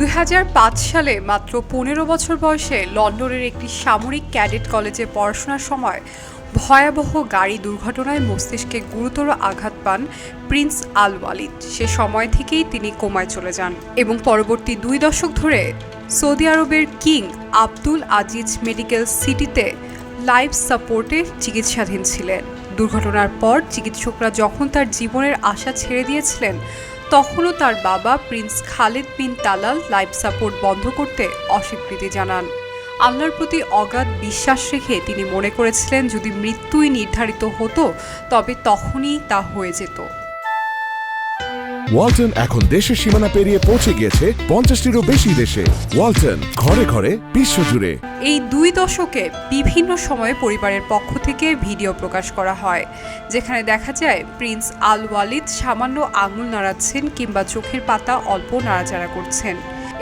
দুই হাজার পাঁচ সালে মাত্র পনেরো বছর বয়সে লন্ডনের একটি সামরিক ক্যাডেট কলেজে পড়াশোনার সময় ভয়াবহ গাড়ি দুর্ঘটনায় মস্তিষ্কে গুরুতর আঘাত পান প্রিন্স আল ওয়ালিদ। সে সময় থেকেই তিনি কোমায় চলে যান এবং পরবর্তী দুই দশক ধরে সৌদি আরবের কিং আব্দুল আজিজ মেডিকেল সিটিতে লাইফ সাপোর্টে চিকিৎসাধীন ছিলেন। দুর্ঘটনার পর চিকিৎসকরা যখন তার জীবনের আশা ছেড়ে দিয়েছিলেন তখনও তার বাবা prince Khalid bin Talal life support বন্ধ করতে অস্বীকৃতি জানান। আল্লাহর প্রতি অগাধ বিশ্বাস রেখে তিনি মনে করেছিলেন, যদি মৃত্যুই নির্ধারিত হতো, তবে তখনই তা হয়ে যেত। ওয়ালটন এখন দেশের সীমানা পেরিয়ে পৌঁছে গিয়েছে পঞ্চাশটিরও বেশি দেশে। ওয়ালটন, ঘরে ঘরে, বিশ্বজুড়ে। এই দুই দশকে বিভিন্ন সময়ে পরিবারের পক্ষ থেকে ভিডিও প্রকাশ করা হয়, যেখানে দেখা যায় প্রিন্স আল ওয়ালিদ সামান্য আঙুল নাড়াচ্ছেন কিংবা চোখের পাতা অল্প নাড়াচাড়া করছেন।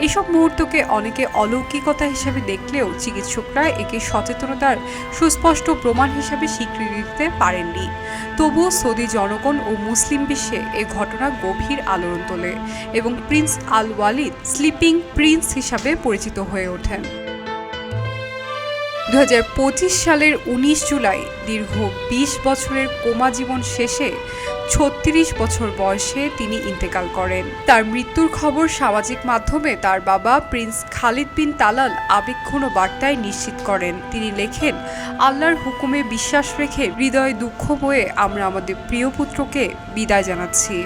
এসব মুহূর্তকে অনেকে অলৌকিকতা হিসেবে দেখলেও চিকিৎসকরা একে সচেতনতার সুস্পষ্ট প্রমাণ হিসেবে স্বীকৃতি দিতে পারেননি। তবুও সৌদি জনগণ ও মুসলিম বিশ্বে এ ঘটনা গভীর আলোড়ন তোলে এবং prince Al Walid sleeping prince হিসাবে পরিচিত হয়ে ওঠেন। দু হাজার পঁচিশ সালের ১৯ জুলাই, দীর্ঘ ২০ বছরের কোমা জীবন শেষে ছত্রিশ বছর বয়সে তিনি ইন্তেকাল করেন। তার মৃত্যুর খবর সামাজিক মাধ্যমে তার বাবা প্রিন্স খালিদ বিন তালাল আবেগঘন বার্তায় নিশ্চিত করেন। তিনি লেখেন, আল্লাহর হুকুমে বিশ্বাস রেখে হৃদয় দুঃখ বয়ে আমরা আমাদের প্রিয় পুত্রকে বিদায় জানাচ্ছি।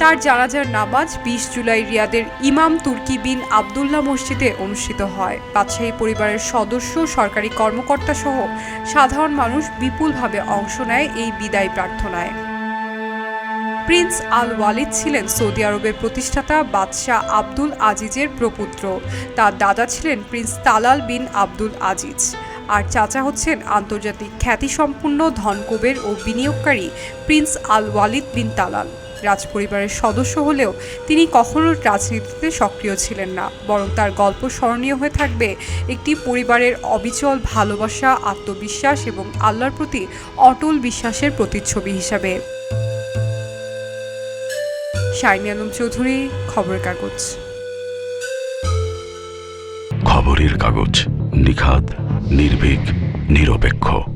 তার জানাজার নামাজ বিশ জুলাই রিয়াদের ইমাম তুর্কি বিন আবদুল্লাহ মসজিদে অনুষ্ঠিত হয়। বাদশাহী পরিবারের সদস্য, সরকারি কর্মকর্তা সহ সাধারণ মানুষ বিপুলভাবে অংশ নেয় এই বিদায় প্রার্থনায়। প্রিন্স আল ওয়ালিদ ছিলেন সৌদি আরবের প্রতিষ্ঠাতা বাদশাহ আব্দুল আজিজের প্রপুত্র। তার দাদা ছিলেন prince Talal bin Abdul Aziz. আর চাচা হচ্ছেন আন্তর্জাতিক খ্যাতিসম্পন্ন ধনকুবের ও বিনিয়োগকারী prince Al Waleed bin Talal. রাজপরিবারের সদস্য হলেও তিনি কখনো রাজনীতিতে সক্রিয় ছিলেন না, বরং তার গল্প স্মরণীয় হয়ে থাকবে একটি পরিবারের অবিচল ভালোবাসা, আত্মবিশ্বাস এবং আল্লাহর প্রতি অটল বিশ্বাসের প্রতিচ্ছবি হিসাবে। শাইনি আলম চৌধুরী, খবরের কাগজ। খবরের কাগজ নিখাত নির্ভীক, নিরপেক্ষ।